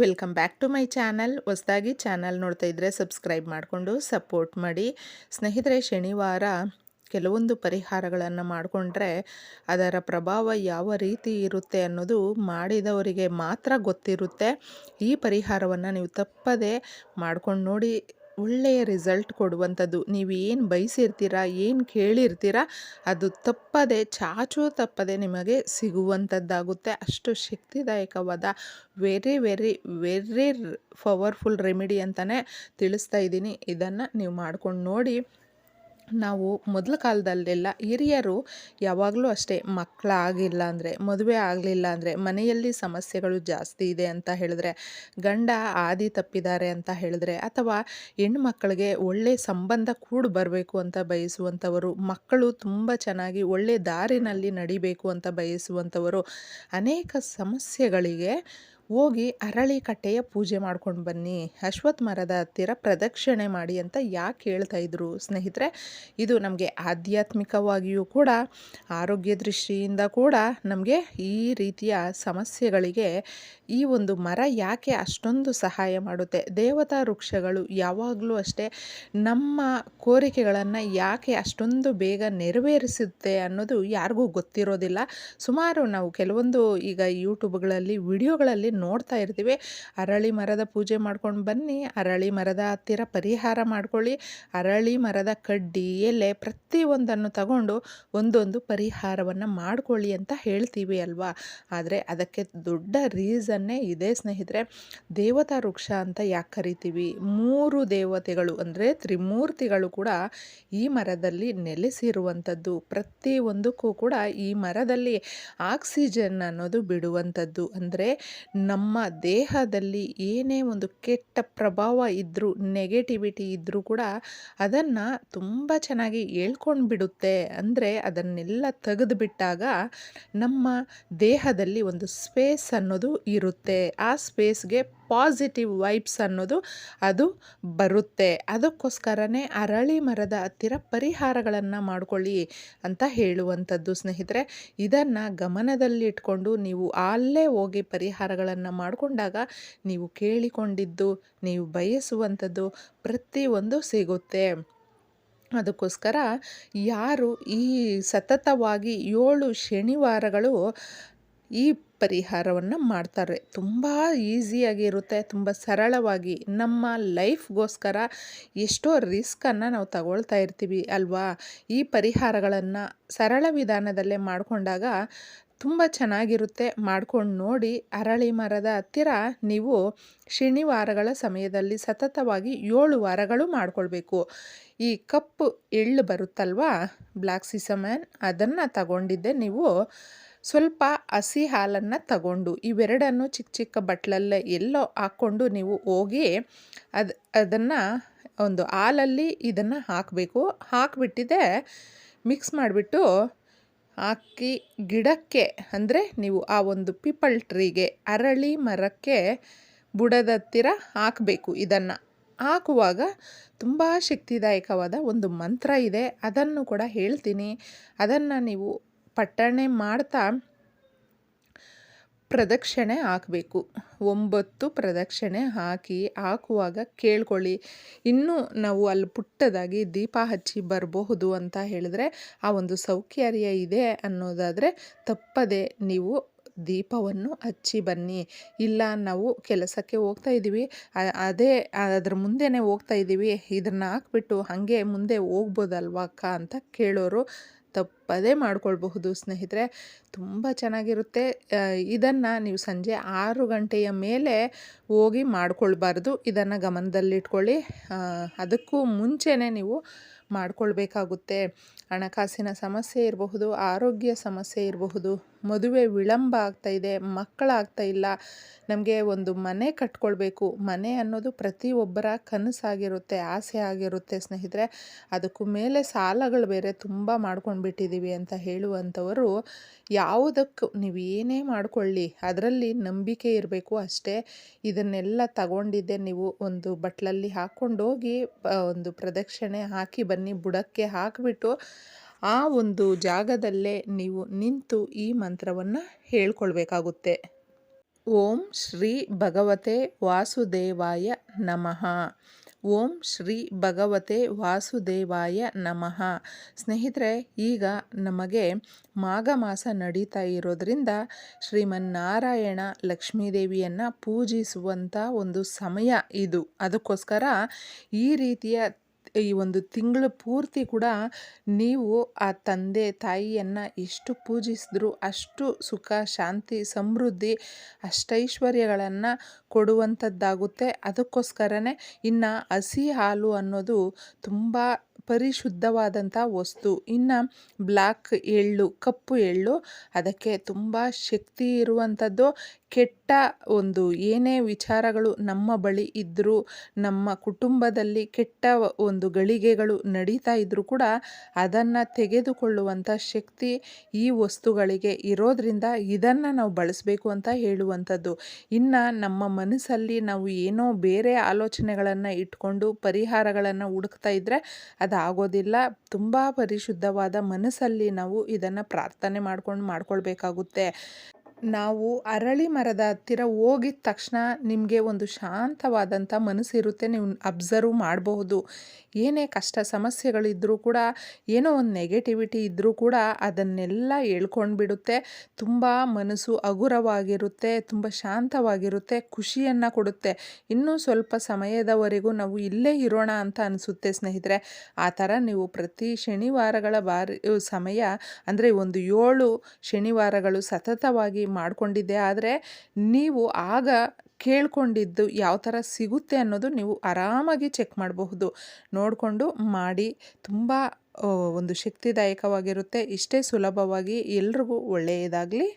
Welcome back to my channel. ಹೊಸದಾಗಿ channel ನೋಡ್ತಾ ಇದ್ದರೆ ಸಬ್ಸ್ಕ್ರೈಬ್ ಮಾಡಿಕೊಂಡು ಸಪೋರ್ಟ್ ಮಾಡಿ. ಸ್ನೇಹಿತರೆ, ಶನಿವಾರ ಕೆಲವೊಂದು ಪರಿಹಾರಗಳನ್ನು ಮಾಡಿಕೊಂಡ್ರೆ ಅದರ ಪ್ರಭಾವ ಯಾವ ರೀತಿ ಇರುತ್ತೆ ಅನ್ನೋದು ಮಾಡಿದವರಿಗೆ ಮಾತ್ರ ಗೊತ್ತಿರುತ್ತೆ. ಈ ಪರಿಹಾರವನ್ನು ನೀವು ತಪ್ಪದೆ ಮಾಡ್ಕೊಂಡು ನೋಡಿ ಒಳ್ಳೆಯ ರಿಸಲ್ಟ್ ಕೊಡುವಂಥದ್ದು. ನೀವು ಏನು ಬಯಸಿರ್ತೀರ, ಏನು ಕೇಳಿರ್ತೀರ, ಅದು ತಪ್ಪದೆ, ಚಾಚು ತಪ್ಪದೆ ನಿಮಗೆ ಸಿಗುವಂಥದ್ದಾಗುತ್ತೆ. ಅಷ್ಟು ಶಕ್ತಿದಾಯಕವಾದ very very very powerful remedy ಅಂತಲೇ ತಿಳಿಸ್ತಾ ಇದ್ದೀನಿ. ಇದನ್ನು ನೀವು ಮಾಡ್ಕೊಂಡು ನೋಡಿ. ನಾವು ಮೊದಲ ಕಾಲದಲ್ಲೆಲ್ಲ ಹಿರಿಯರು ಯಾವಾಗಲೂ ಅಷ್ಟೇ ಮಕ್ಕಳಾಗಿಲ್ಲ ಅಂದರೆ, ಮದುವೆ ಆಗಲಿಲ್ಲ ಅಂದರೆ ಮನೆಯಲ್ಲಿ ಸಮಸ್ಯೆಗಳು ಜಾಸ್ತಿ ಇದೆ ಅಂತ ಹೇಳಿದ್ರೆ, ಗಂಡ ಆದಿ ತಪ್ಪಿದ್ದಾರೆ ಅಂತ ಹೇಳಿದ್ರೆ, ಅಥವಾ ಹೆಣ್ಮಕ್ಳಿಗೆ ಒಳ್ಳೆ ಸಂಬಂಧ ಕೂಡ ಬರಬೇಕು ಅಂತ ಬಯಸುವಂಥವರು, ಮಕ್ಕಳು ತುಂಬ ಚೆನ್ನಾಗಿ ಒಳ್ಳೆ ದಾರಿನಲ್ಲಿ ನಡಿಬೇಕು ಅಂತ ಬಯಸುವಂಥವರು ಅನೇಕ ಸಮಸ್ಯೆಗಳಿಗೆ ಹೋಗಿ ಅರಳಿ ಕಟ್ಟೆಯ ಪೂಜೆ ಮಾಡ್ಕೊಂಡು ಬನ್ನಿ. ಅಶ್ವತ್ಥ ಮರದ ಹತ್ತಿರ ಪ್ರದಕ್ಷಿಣೆ ಮಾಡಿ ಅಂತ ಯಾಕೆ ಹೇಳ್ತಾ ಇದ್ರು? ಸ್ನೇಹಿತರೆ, ಇದು ನಮಗೆ ಆಧ್ಯಾತ್ಮಿಕವಾಗಿಯೂ ಕೂಡ, ಆರೋಗ್ಯ ದೃಷ್ಟಿಯಿಂದ ಕೂಡ ನಮಗೆ ಈ ರೀತಿಯ ಸಮಸ್ಯೆಗಳಿಗೆ ಈ ಒಂದು ಮರ ಯಾಕೆ ಅಷ್ಟೊಂದು ಸಹಾಯ ಮಾಡುತ್ತೆ? ದೇವತಾ ವೃಕ್ಷಗಳು ಯಾವಾಗಲೂ ಅಷ್ಟೇ ನಮ್ಮ ಕೋರಿಕೆಗಳನ್ನು ಯಾಕೆ ಅಷ್ಟೊಂದು ಬೇಗ ನೆರವೇರಿಸುತ್ತೆ ಅನ್ನೋದು ಯಾರಿಗೂ ಗೊತ್ತಿರೋದಿಲ್ಲ. ಸುಮಾರು ನಾವು ಕೆಲವೊಂದು ಈಗ ಯೂಟ್ಯೂಬ್ಗಳಲ್ಲಿ ವಿಡಿಯೋಗಳಲ್ಲಿ ನೋಡ್ತಾ ಇರ್ತೀವಿ. ಅರಳಿ ಮರದ ಪೂಜೆ ಮಾಡ್ಕೊಂಡು ಬನ್ನಿ. ಅರಳಿ ಮರದ ಹತ್ತಿರ ಪರಿಹಾರ ಮಾಡ್ಕೊಳ್ಳಿ. ಅರಳಿ ಮರದ ಕಡ್ಡಿ, ಎಲೆ ಪ್ರತಿಯೊಂದನ್ನು ತಗೊಂಡು ಒಂದೊಂದು ಪರಿಹಾರವನ್ನು ಮಾಡ್ಕೊಳ್ಳಿ ಅಂತ ಹೇಳ್ತೀವಿ ಅಲ್ವಾ? ಆದರೆ ಅದಕ್ಕೆ ದೊಡ್ಡ ರೀಸನ್ನೇ ಇದೆ ಸ್ನೇಹಿತರೆ. ದೇವತಾ ವೃಕ್ಷ ಅಂತ ಯಾಕೆ ಕರಿತೀವಿ? ಮೂರು ದೇವತೆಗಳು ಅಂದರೆ ತ್ರಿಮೂರ್ತಿಗಳು ಕೂಡ ಈ ಮರದಲ್ಲಿ ನೆಲೆಸಿರುವಂಥದ್ದು. ಪ್ರತಿಯೊಂದಕ್ಕೂ ಕೂಡ ಈ ಮರದಲ್ಲಿ ಆಕ್ಸಿಜನ್ ಅನ್ನೋದು ಬಿಡುವಂಥದ್ದು. ಅಂದರೆ ನಮ್ಮ ದೇಹದಲ್ಲಿ ಏನೇ ಒಂದು ಕೆಟ್ಟ ಪ್ರಭಾವ ಇದ್ದರೂ ನೆಗೆಟಿವಿಟಿ ಇದ್ದರೂ ಕೂಡ ಅದನ್ನು ತುಂಬ ಚೆನ್ನಾಗಿ ಹೇಳ್ಕೊಂಡು ಬಿಡುತ್ತೆ ಅಂದರೆ ಅದನ್ನೆಲ್ಲ ತೆಗೆದುಬಿಟ್ಟಾಗ ನಮ್ಮ ದೇಹದಲ್ಲಿ ಒಂದು ಸ್ಪೇಸ್ ಅನ್ನೋದು ಇರುತ್ತೆ. ಆ ಸ್ಪೇಸ್ಗೆ ಪಾಸಿಟಿವ್ ವೈಬ್ಸ್ ಅನ್ನೋದು ಅದು ಬರುತ್ತೆ. ಅದಕ್ಕೋಸ್ಕರನೇ ಅರಳಿ ಮರದ ಹತ್ತಿರ ಪರಿಹಾರಗಳನ್ನು ಮಾಡ್ಕೊಳ್ಳಿ ಅಂತ ಹೇಳುವಂಥದ್ದು ಸ್ನೇಹಿತರೆ. ಇದನ್ನು ಗಮನದಲ್ಲಿಟ್ಕೊಂಡು ನೀವು ಅಲ್ಲೇ ಹೋಗಿ ಪರಿಹಾರಗಳನ್ನು ಮಾಡಿಕೊಂಡಾಗ ನೀವು ಕೇಳಿಕೊಂಡಿದ್ದು, ನೀವು ಬಯಸುವಂಥದ್ದು ಪ್ರತಿಯೊಂದು ಸಿಗುತ್ತೆ. ಅದಕ್ಕೋಸ್ಕರ ಯಾರು ಈ ಸತತವಾಗಿ ಏಳು ಶನಿವಾರಗಳು ಈ ಪರಿಹಾರವನ್ನು ಮಾಡ್ತಾರೆ. ತುಂಬ ಈಸಿಯಾಗಿರುತ್ತೆ ತುಂಬ ಸರಳವಾಗಿ. ನಮ್ಮ ಲೈಫ್ಗೋಸ್ಕರ ಎಷ್ಟೋ ರಿಸ್ಕನ್ನು ನಾವು ತಗೊಳ್ತಾ ಇರ್ತೀವಿ ಅಲ್ವಾ? ಈ ಪರಿಹಾರಗಳನ್ನು ಸರಳ ವಿಧಾನದಲ್ಲೇ ಮಾಡಿಕೊಂಡಾಗ ತುಂಬ ಚೆನ್ನಾಗಿರುತ್ತೆ. ಮಾಡ್ಕೊಂಡು ನೋಡಿ ಅರಳಿ ಮರದ ಹತ್ತಿರ ನೀವು ಶನಿವಾರಗಳ ಸಮಯದಲ್ಲಿ ಸತತವಾಗಿ ಏಳು ವಾರಗಳು ಮಾಡಿಕೊಳ್ಬೇಕು. ಈ ಕಪ್ಪು ಎಳ್ಳು ಬರುತ್ತಲ್ವಾ? ಬ್ಲ್ಯಾಕ್ ಸಿಸಮ್ಯಾನ್ ಅದನ್ನು ತಗೊಂಡಿದ್ದೆ ನೀವು ಸ್ವಲ್ಪ ಹಸಿ ಹಾಲನ್ನು ತಗೊಂಡು ಇವೆರಡನ್ನು ಚಿಕ್ಕ ಚಿಕ್ಕ ಬಟ್ಲಲ್ಲೇ ಎಲ್ಲೋ ಹಾಕ್ಕೊಂಡು ನೀವು ಹೋಗಿ ಅದು, ಅದನ್ನು ಒಂದು ಹಾಲಲ್ಲಿ ಇದನ್ನು ಹಾಕಬೇಕು. ಹಾಕಿಬಿಟ್ಟಿದೆ, ಮಿಕ್ಸ್ ಮಾಡಿಬಿಟ್ಟು ಹಾಕಿ ಗಿಡಕ್ಕೆ, ಅಂದರೆ ನೀವು ಆ ಒಂದು ಪೀಪಲ್ ಟ್ರೀಗೆ ಅರಳಿ ಮರಕ್ಕೆ ಬುಡದ ಹತ್ತಿರ ಹಾಕಬೇಕು ಇದನ್ನು. ಹಾಕುವಾಗ ತುಂಬ ಶಕ್ತಿದಾಯಕವಾದ ಒಂದು ಮಂತ್ರ ಇದೆ. ಅದನ್ನು ಕೂಡ ಹೇಳ್ತೀನಿ. ಅದನ್ನು ನೀವು ಪಠಣೆ ಮಾಡ್ತಾ ಪ್ರದಕ್ಷಿಣೆ ಹಾಕಬೇಕು. ಒಂಬತ್ತು ಪ್ರದಕ್ಷಿಣೆ ಹಾಕಿ ಹಾಕುವಾಗ ಕೇಳ್ಕೊಳ್ಳಿ. ಇನ್ನೂ ನಾವು ಅಲ್ಲಿ ಪುಟ್ಟದಾಗಿ ದೀಪ ಹಚ್ಚಿ ಬರಬಹುದು ಅಂತ ಹೇಳಿದ್ರೆ ಆ ಒಂದು ಸೌಕರ್ಯ ಇದೆ ಅನ್ನೋದಾದರೆ ತಪ್ಪದೆ ನೀವು ದೀಪವನ್ನು ಹಚ್ಚಿ ಬನ್ನಿ. ಇಲ್ಲ ನಾವು ಕೆಲಸಕ್ಕೆ ಹೋಗ್ತಾ ಇದ್ದೀವಿ. ಅದೇ, ಅದ್ರ ಮುಂದೆನೇ ಹೋಗ್ತಾ ಇದ್ದೀವಿ. ಇದನ್ನು ಹಾಕ್ಬಿಟ್ಟು ಹಾಗೆ ಮುಂದೆ ಹೋಗ್ಬೋದಲ್ವಾ ಅಕ್ಕ ಅಂತ ಕೇಳೋರು ತಪ್ಪದೇ ಮಾಡ್ಕೊಳ್ಬಹುದು ಸ್ನೇಹಿತರೆ. ತುಂಬ ಚೆನ್ನಾಗಿರುತ್ತೆ. ಇದನ್ನು ನೀವು ಸಂಜೆ ಆರು ಗಂಟೆಯ ಮೇಲೆ ಹೋಗಿ ಮಾಡ್ಕೊಳ್ಬಾರ್ದು. ಇದನ್ನು ಗಮನದಲ್ಲಿಟ್ಕೊಳ್ಳಿ. ಅದಕ್ಕೂ ಮುಂಚೆನೇ ನೀವು ಮಾಡಿಕೊಳ್ಬೇಕಾಗುತ್ತೆ. ಹಣಕಾಸಿನ ಸಮಸ್ಯೆ ಇರಬಹುದು, ಆರೋಗ್ಯ ಸಮಸ್ಯೆ ಇರಬಹುದು, ಮದುವೆ ವಿಳಂಬ ಆಗ್ತಾ ಇದೆ, ಮಕ್ಕಳಾಗ್ತಾ ಇಲ್ಲ, ನಮಗೆ ಒಂದು ಮನೆ ಕಟ್ಕೊಳ್ಬೇಕು. ಮನೆ ಅನ್ನೋದು ಪ್ರತಿಯೊಬ್ಬರ ಕನಸಾಗಿರುತ್ತೆ, ಆಸೆ ಆಗಿರುತ್ತೆ ಸ್ನೇಹಿತರೆ. ಅದಕ್ಕೂ ಮೇಲೆ ಸಾಲಗಳು ಬೇರೆ ತುಂಬ ಮಾಡ್ಕೊಂಡು ಬಿಟ್ಟಿದ್ದೀವಿ ಅಂತ ಹೇಳುವಂಥವರು ಯಾವುದಕ್ಕೂ ನೀವು ಏನೇ ಮಾಡಿಕೊಳ್ಳಿ, ಅದರಲ್ಲಿ ನಂಬಿಕೆ ಇರಬೇಕು ಅಷ್ಟೇ. ಇದನ್ನೆಲ್ಲ ತಗೊಂಡಿದ್ದೆ ನೀವು ಒಂದು ಬಟ್ಲಲ್ಲಿ ಹಾಕ್ಕೊಂಡೋಗಿ ಒಂದು ಪ್ರದಕ್ಷಿಣೆ ಹಾಕಿ ಬನ್ನಿ, ಬುಡಕ್ಕೆ ಹಾಕಿಬಿಟ್ಟು ಆ ಒಂದು ಜಾಗದಲ್ಲೇ ನೀವು ನಿಂತು ಈ ಮಂತ್ರವನ್ನು ಹೇಳ್ಕೊಳ್ಬೇಕಾಗುತ್ತೆ. ಓಂ ಶ್ರೀ ಭಗವತೆ ವಾಸುದೇವಾಯ ನಮಃ. ಓಂ ಶ್ರೀ ಭಗವತೆ ವಾಸುದೇವಾಯ ನಮಃ. ಸ್ನೇಹಿತರೆ, ಈಗ ನಮಗೆ ಮಾಘ ಮಾಸ ನಡೀತಾ ಇರೋದ್ರಿಂದ ಶ್ರೀಮನ್ನಾರಾಯಣ ಲಕ್ಷ್ಮೀದೇವಿಯನ್ನು ಪೂಜಿಸುವಂಥ ಒಂದು ಸಮಯ ಇದು. ಅದಕ್ಕೋಸ್ಕರ ಈ ರೀತಿಯ ಈ ಒಂದು ತಿಂಗಳು ಪೂರ್ತಿ ಕೂಡ ನೀವು ಆ ತಂದೆ, ತಾಯಿಯನ್ನು ಎಷ್ಟು ಪೂಜಿಸಿದ್ರು, ಅಷ್ಟು ಸುಖ, ಶಾಂತಿ, ಸಮೃದ್ಧಿ, ಅಷ್ಟೈಶ್ವರ್ಯಗಳನ್ನು ಕೊಡುವಂಥದ್ದಾಗುತ್ತೆ. ಅದಕ್ಕೋಸ್ಕರನೇ ಇನ್ನು ಹಸಿ ಹಾಲು ಅನ್ನೋದು ತುಂಬ ಪರಿಶುದ್ಧವಾದಂಥ ವಸ್ತು. ಇನ್ನು ಬ್ಲ್ಯಾಕ್ ಎಳ್ಳು, ಕಪ್ಪು ಎಳ್ಳು, ಅದಕ್ಕೆ ತುಂಬ ಶಕ್ತಿ ಇರುವಂಥದ್ದು. ಕೆಟ್ಟ ಒಂದು, ಏನೇ ವಿಚಾರಗಳು ನಮ್ಮ ಬಳಿ ಇದ್ದರೂ ನಮ್ಮ ಕುಟುಂಬದಲ್ಲಿ ಕೆಟ್ಟ ಒಂದು ಗಳಿಗೆಗಳು ನಡೀತಾ ಇದ್ದರೂ ಕೂಡ ಅದನ್ನು ತೆಗೆದುಕೊಳ್ಳುವಂಥ ಶಕ್ತಿ ಈ ವಸ್ತುಗಳಿಗೆ ಇರೋದರಿಂದ ಇದನ್ನು ನಾವು ಬಳಸಬೇಕು ಅಂತ ಹೇಳುವಂಥದ್ದು. ಇನ್ನು ನಮ್ಮ ಮನಸ್ಸಲ್ಲಿ ನಾವು ಏನೋ ಬೇರೆ ಆಲೋಚನೆಗಳನ್ನು ಇಟ್ಕೊಂಡು ಪರಿಹಾರಗಳನ್ನು ಹುಡುಕ್ತಾ ಇದ್ದರೆ ಅದಾಗೋದಿಲ್ಲ. ತುಂಬ ಪರಿಶುದ್ಧವಾದ ಮನಸ್ಸಲ್ಲಿ ನಾವು ಇದನ್ನು ಪ್ರಾರ್ಥನೆ ಮಾಡ್ಕೊಂಡು ಮಾಡ್ಕೊಳ್ಬೇಕಾಗುತ್ತೆ. ನಾವು ಅರಳಿ ಮರದ ಹತ್ತಿರ ಹೋಗಿದ ತಕ್ಷಣ ನಿಮಗೆ ಒಂದು ಶಾಂತವಾದಂಥ ಮನಸ್ಸಿರುತ್ತೆ, ನೀವು ಅಬ್ಸರ್ವ್ ಮಾಡಬಹುದು. ಏನೇ ಕಷ್ಟ ಸಮಸ್ಯೆಗಳಿದ್ದರೂ ಕೂಡ, ಏನೋ ಒಂದು ನೆಗೆಟಿವಿಟಿ ಇದ್ದರೂ ಕೂಡ ಅದನ್ನೆಲ್ಲ ಹೇಳ್ಕೊಂಡು ಬಿಡುತ್ತೆ ತುಂಬ ಮನಸ್ಸು ಹಗುರವಾಗಿರುತ್ತೆ, ತುಂಬ ಶಾಂತವಾಗಿರುತ್ತೆ, ಖುಷಿಯನ್ನು ಕೊಡುತ್ತೆ. ಇನ್ನೂ ಸ್ವಲ್ಪ ಸಮಯದವರೆಗೂ ನಾವು ಇಲ್ಲೇ ಇರೋಣ ಅಂತ ಅನಿಸುತ್ತೆ ಸ್ನೇಹಿತರೆ. ಆ ಥರ ನೀವು ಪ್ರತಿ ಶನಿವಾರಗಳ ಬಾರಿ, ಸಮಯ ಅಂದರೆ ಒಂದು ಏಳು ಶನಿವಾರಗಳು ಸತತವಾಗಿ ಮಾಡಿಕೊಂಡಿದ್ದೆ. ಆದರೆ ನೀವು ಆಗ ಕೇಳ್ಕೊಂಡಿದ್ದು ಯಾವ ಥರ ಸಿಗುತ್ತೆ ಅನ್ನೋದು ನೀವು ಆರಾಮಾಗಿ ಚೆಕ್ ಮಾಡಬಹುದು. ನೋಡಿಕೊಂಡು ಮಾಡಿ. ತುಂಬ ಒಂದು ಶಕ್ತಿದಾಯಕವಾಗಿರುತ್ತೆ. ಇಷ್ಟೇ ಸುಲಭವಾಗಿ ಎಲ್ರಿಗೂ ಒಳ್ಳೆಯದಾಗಲಿ.